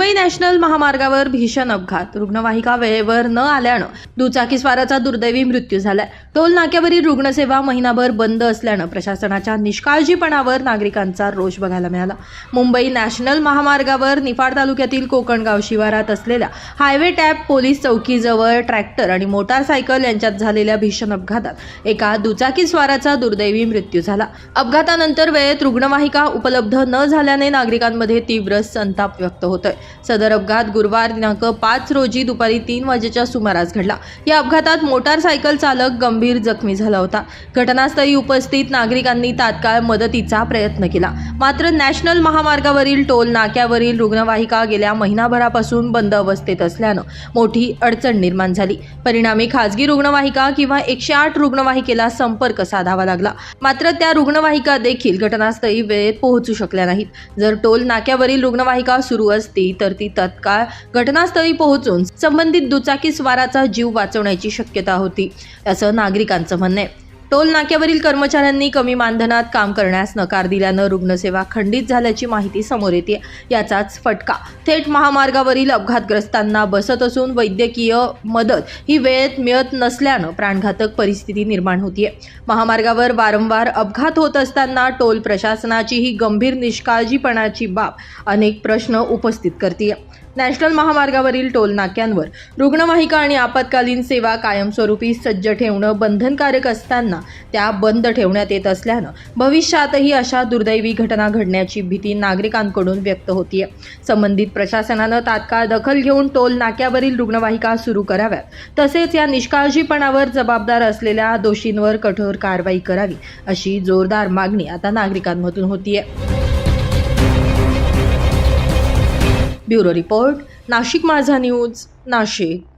Mumbai national महामार्गावर भीषण अपघात. रुग्णवाहिका वेळेवर न आल्यानं दुचाकीस्वाराचा दुर्दैवी मृत्यू झालाय. टोल नाक्यावरील रुग्णसेवा महिनाभर बंद असल्यानं प्रशासनाच्या निष्काळजीपणावर नागरिकांचा रोष बघायला मिळाला. मुंबई नॅशनल महामार्गावर निफाड तालुक्यातील कोकणगाव शिवारात असलेल्या हायवे टॅप पोलीस चौकीजवळ ट्रॅक्टर आणि मोटारसायकल यांच्यात झालेल्या भीषण अपघातात एका दुचाकीस्वाराचा दुर्दैवी मृत्यू झाला. अपघातानंतर वेळेत रुग्णवाहिका उपलब्ध न झाल्याने नागरिकांमध्ये तीव्र संताप व्यक्त होतोय. सदर अपघात गुरुवार दिनांक पाच रोजी दुपारी तीन वाजेच्या सुमारास घडला. या अपघातात मोटारसायकल चालक गंभीर जखमी झाला होता. घटनास्थळी उपस्थित नागरिकांनी तात्काळ मदतीचा प्रयत्न केला. मात्र नॅशनल महामार्गावरील टोल नाक्यावरील रुग्णवाहिका गेल्या महिनाभरापासून बंद अवस्थेत असल्यानं मोठी अडचण निर्माण झाली. परिणामी खासगी रुग्णवाहिका किंवा एकशे आठ रुग्णवाहिकेला संपर्क साधावा लागला. मात्र त्या रुग्णवाहिका देखील घटनास्थळी वेळेत पोहोचू शकल्या नाहीत. जर टोल नाक्यावरील रुग्णवाहिका सुरू असती तर ती तत्काळ घटनास्थळी पोहोचून संबंधित दुचाकी स्वाराचा जीव वाचवण्याची शक्यता होती असं नागरिकांचं म्हणणं आहे. टोल नाक्यावरील कर्मचाऱ्यांनी कमी मानधनात काम करण्यास नकार दिल्यानं रुग्णसेवा खंडित झाल्याची माहिती समोर येते. याचाच फटका. थेट महामार्गावरील अपघातग्रस्तांना बसत असून वैद्यकीय मदत ही वेळेत मिळत नसल्यानं प्राणघातक परिस्थिती निर्माण होतीये. महामार्गावर वारंवार अपघात होत असताना टोल प्रशासनाची ही गंभीर निष्काळजीपणाची बाब अनेक प्रश्न उपस्थित करते नॅशनल महामार्गावरील टोल नाक्यांवर रुग्णवाहिका आणि आपत्कालीन सेवा कायमस्वरूपी सज्ज ठेवणं बंधनकारक असताना त्या बंद ठेवण्यात येत असल्यानं भविष्यातही अशा दुर्दैवी घटना घडण्याची भीती नागरिकांकडून व्यक्त होतीये. संबंधित प्रशासनानं तात्काळ दखल घेऊन टोल नाक्यावरील रुग्णवाहिका सुरू कराव्यात. तसेच या निष्काळजीपणावर जबाबदार असलेल्या दोषींवर कठोर कारवाई करावी अशी जोरदार मागणी आता नागरिकांमधून होतीये. ब्युरो रिपोर्ट नाशिक माझा न्यूज नाशिक.